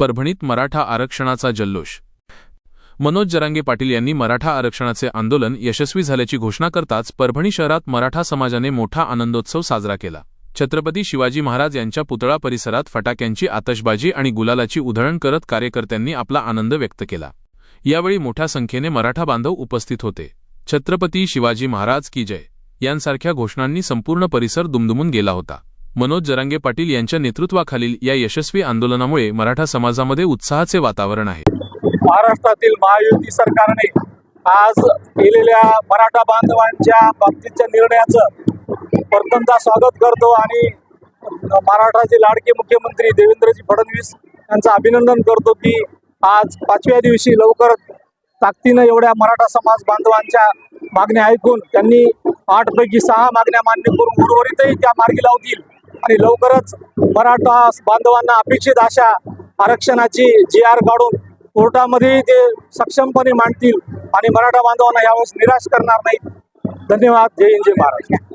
परभणीत मराठा आरक्षणाचा जल्लोष. मनोज जरांगे पाटील यांनी मराठा आरक्षणाचे आंदोलन यशस्वी झाल्याची घोषणा करताच परभणी शहरात मराठा समाजाने मोठा आनंदोत्सव साजरा केला. छत्रपती शिवाजी महाराज यांच्या पुतळा परिसरात फटाक्यांची आतषबाजी आणि गुलालाची उधळण करत कार्यकर्त्यांनी आपला आनंद व्यक्त केला. यावेळी मोठ्या संख्येने मराठा बांधव उपस्थित होते. छत्रपती शिवाजी महाराज की जय यांसारख्या घोषणांनी संपूर्ण परिसर दुमदुमून गेला होता. मनोज जरांगे पाटील यांच्या नेतृत्वाखालील या यशस्वी आंदोलनामुळे मराठा समाजामध्ये उत्साहाचे वातावरण आहे. महाराष्ट्रातील महायुती सरकारने आज केलेल्या मराठा बांधवांच्या बाबतीतच्या निर्णयाचं प्रथमतः स्वागत करतो आणि मराठाचे लाडके मुख्यमंत्री देवेंद्रजी फडणवीस यांचं अभिनंदन करतो की आज पाचव्या दिवशी लवकर ताकदीनं एवढ्या मराठा समाज बांधवांच्या मागण्या ऐकून त्यांनी आठपैकी सहा मागण्या मान्य करून उर्वरितही त्या मार्गी लावतील. आणि लवकरच मराठा बांधवांना अपेक्षित अशा आरक्षणाची जी आर काढून कोर्टामध्ये ते सक्षमपणे मांडतील आणि मराठा बांधवांना यावेळेस निराश करणार नाही. धन्यवाद. जय हिंद जय महाराष्ट्र.